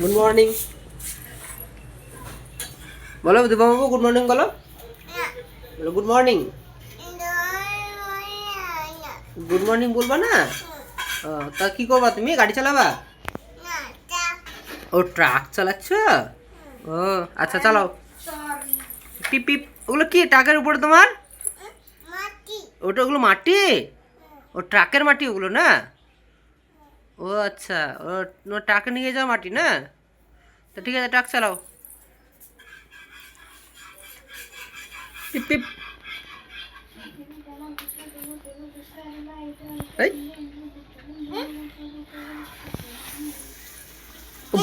Good morning বলো দেবাবু good morning বলো। বলো গুড মর্নিং গুড মর্নিং বলবা না? তা কি করবা তুমি? গাড়ি চালাবা? ও ট্রাক চালাচ্ছ? ও আচ্ছা চালাও। পিপ পিপ। ওগুলো কি ট্রাকের উপরে তোমার? ওটা ওগুলো মাটি? ও ট্রাকের মাটি ওগুলো না? ও আচ্ছা ও ট্রাকে নিয়ে যাও মাটি, না? তো ঠিক আছে, ট্রাক চালাও।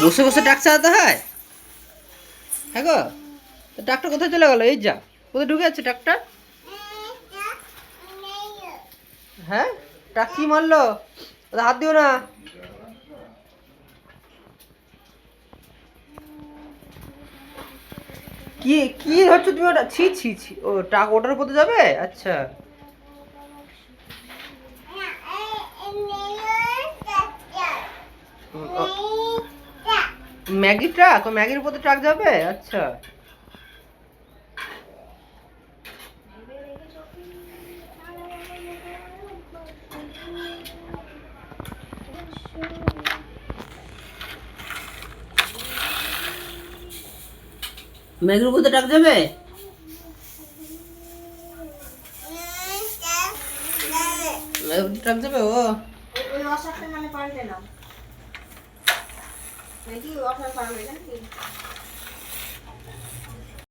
বসে বসে ট্রাক চালাতে হয়? হ্যাঁ গো ট্রাকটা কোথায় চলে গেল? এই যা, কোথায় ঢুকে যাচ্ছে ট্রাকটা? হ্যাঁ? ট্রাক কি মারলো? হাত দিও না। কি কি হচ্ছে তুমি ওটা? ছি ছি ছি। ও ট্রাক ওটার উপর যাবে? আচ্ছা। Maggi truck? ও, ম্যাগির উপর ট্রাক যাবে? আচ্ছা। ম্যাগির উপর ডাক যাবে? ডাক যাবে ও। মানে পারবে না নাকি পারবে নাকি?